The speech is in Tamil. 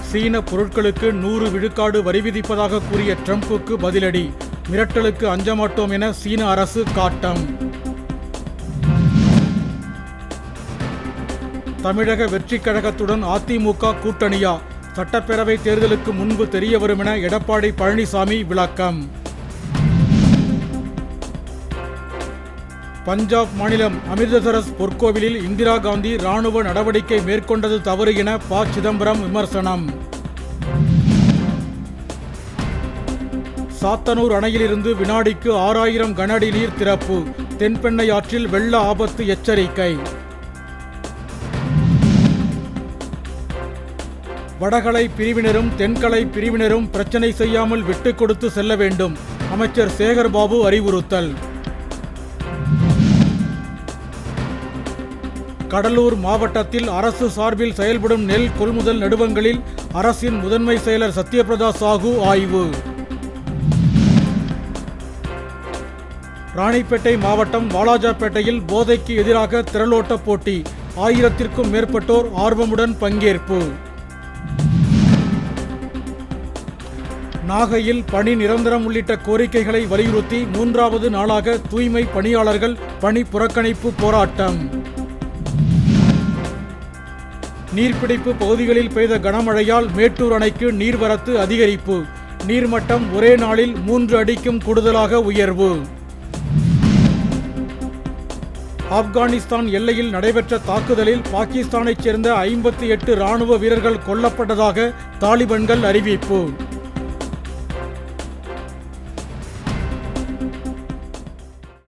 சீன பொருட்களுக்கு நூறு விழுக்காடு வரி விதிப்பதாக கூறிய ட்ரம்ப்புக்கு பதிலடி. மிரட்டலுக்கு அஞ்சமாட்டோம் என சீன அரசு காட்டம். தமிழக வெற்றிக் கழகத்துடன் அதிமுக கூட்டணியா? சட்டப்பேரவை தேர்தலுக்கு முன்பு தெரியவரும் என எடப்பாடி பழனிசாமி விளக்கம். பஞ்சாப் மாநிலம் அமிர்தசரஸ் பொற்கோவிலில் இந்திரா காந்தி ராணுவ நடவடிக்கை மேற்கொண்டது தவறு என ப. சிதம்பரம் விமர்சனம். சாத்தனூர் அணையிலிருந்து வினாடிக்கு ஆறாயிரம் கனஅடி நீர் திறப்பு. தென்பெண்ணை ஆற்றில் வெள்ள ஆபத்து எச்சரிக்கை. வடகலை பிரிவினரும் தென்கலை பிரிவினரும் பிரச்சனை செய்யாமல் விட்டுக் கொடுத்து செல்ல வேண்டும். அமைச்சர் சேகர்பாபு அறிவுறுத்தல். கடலூர் மாவட்டத்தில் அரசு சார்பில் செயல்படும் நெல் கொள்முதல் நடுவங்களில் அரசின் முதன்மை செயலர் சத்யபிரதா சாகு ஆய்வு. ராணிப்பேட்டை மாவட்டம் வாலாஜாப்பேட்டையில் போதைக்கு எதிராக திரளோட்ட போட்டி. ஆயிரத்திற்கும் மேற்பட்டோர் ஆர்வமுடன் பங்கேற்பு. நாகையில் பணி நிரந்தரம் உள்ளிட்ட கோரிக்கைகளை வலியுறுத்தி மூன்றாவது நாளாக தூய்மை பணியாளர்கள் பணி புறக்கணிப்பு போராட்டம். நீர்பிடிப்பு பகுதிகளில் பெய்த கனமழையால் மேட்டூர் அணைக்கு நீர்வரத்து அதிகரிப்பு. நீர்மட்டம் ஒரே நாளில் மூன்று அடிக்கும் கூடுதலாக உயர்வு. ஆப்கானிஸ்தான் எல்லையில் நடைபெற்ற தாக்குதலில் பாகிஸ்தானைச் சேர்ந்த ஐம்பத்தி எட்டு ராணுவ வீரர்கள் கொல்லப்பட்டதாக தாலிபன்கள் அறிவிப்பு.